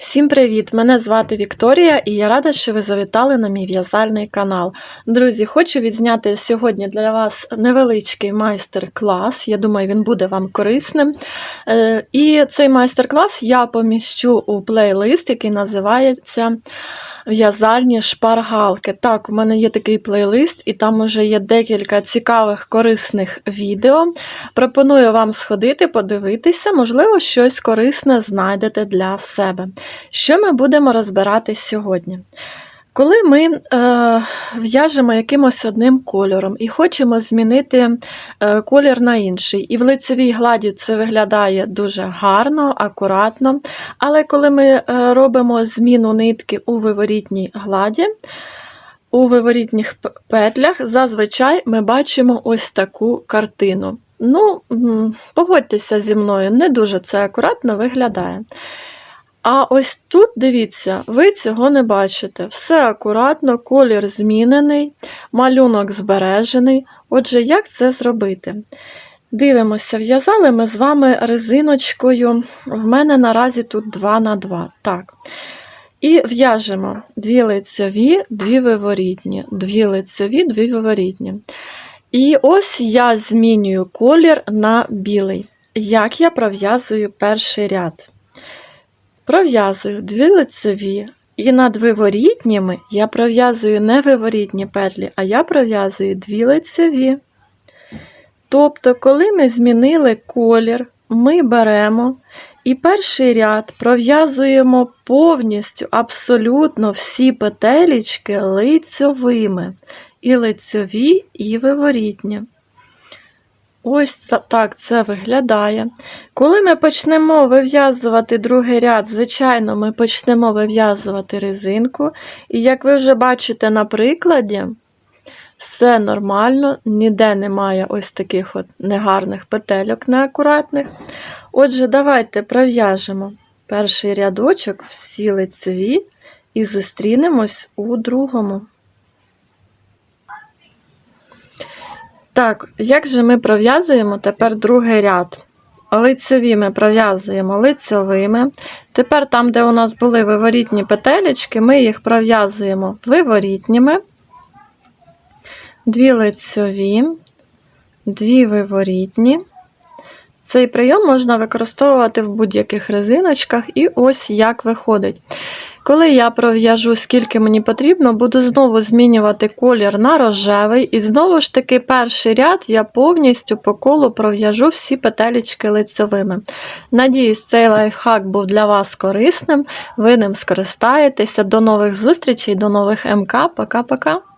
Всім привіт! Мене звати Вікторія і я рада, що ви завітали на мій в'язальний канал. Друзі, хочу відзняти сьогодні для вас невеличкий майстер-клас. Я думаю, він буде вам корисним. Е, І цей майстер-клас я поміщу у плейлист, який називається В'язальні шпаргалки. Так, у мене є такий плейлист, і там уже є декілька цікавих корисних відео. Пропоную вам сходити, подивитися, можливо, щось корисне знайдете для себе. Що ми будемо розбирати сьогодні? Коли ми е, в'яжемо якимось одним кольором і хочемо змінити е, колір на інший, і в лицевій гладі це виглядає дуже гарно, акуратно. Але коли ми е, робимо зміну нитки у виворітній гладі, у виворітніх петлях, зазвичай ми бачимо ось таку картину. Ну, погодьтеся зі мною, не дуже це акуратно виглядає. А ось тут, дивіться, ви цього не бачите. Все акуратно, колір змінений, малюнок збережений. Отже, як це зробити? Дивимося, в'язали ми з вами резиночкою. В мене наразі тут 2 на 2. Так. І в'яжемо дві лицеві, дві виворітні, дві лицеві, дві виворітні. І ось я змінюю колір на білий. Як я пров'язую перший ряд? Пров'язую дві лицеві, і над виворітніми я пров'язую не виворітні петлі, а я пров'язую дві лицеві. Тобто, коли ми змінили колір, ми беремо і перший ряд пров'язуємо повністю абсолютно всі петелічки лицьовими. І лицьові, і виворітні. Ось так це виглядає. Коли ми почнемо вив'язувати другий ряд, звичайно, ми почнемо вив'язувати резинку. І як ви вже бачите на прикладі, все нормально, ніде немає ось таких от негарних петельок неакуратних. Отже, давайте пров'яжемо перший рядочок, всі лицеві, і зустрінемось у другому. Так, як же ми пров'язуємо тепер другий ряд? Лицеві ми пров'язуємо лицевими. Тепер там, де у нас були виворітні петелечки, ми їх пров'язуємо виворітніми. Дві лицеві, дві виворітні. Цей прийом можна використовувати в будь-яких резиночках, і ось як виходить. Коли я пров'яжу, скільки мені потрібно, буду знову змінювати колір на рожевий. І знову ж таки, перший ряд я повністю по колу пров'яжу всі петелечки лицевими. Надіюсь, цей лайфхак був для вас корисним. Ви ним скористаєтеся. До нових зустрічей, до нових МК. Пока-пока.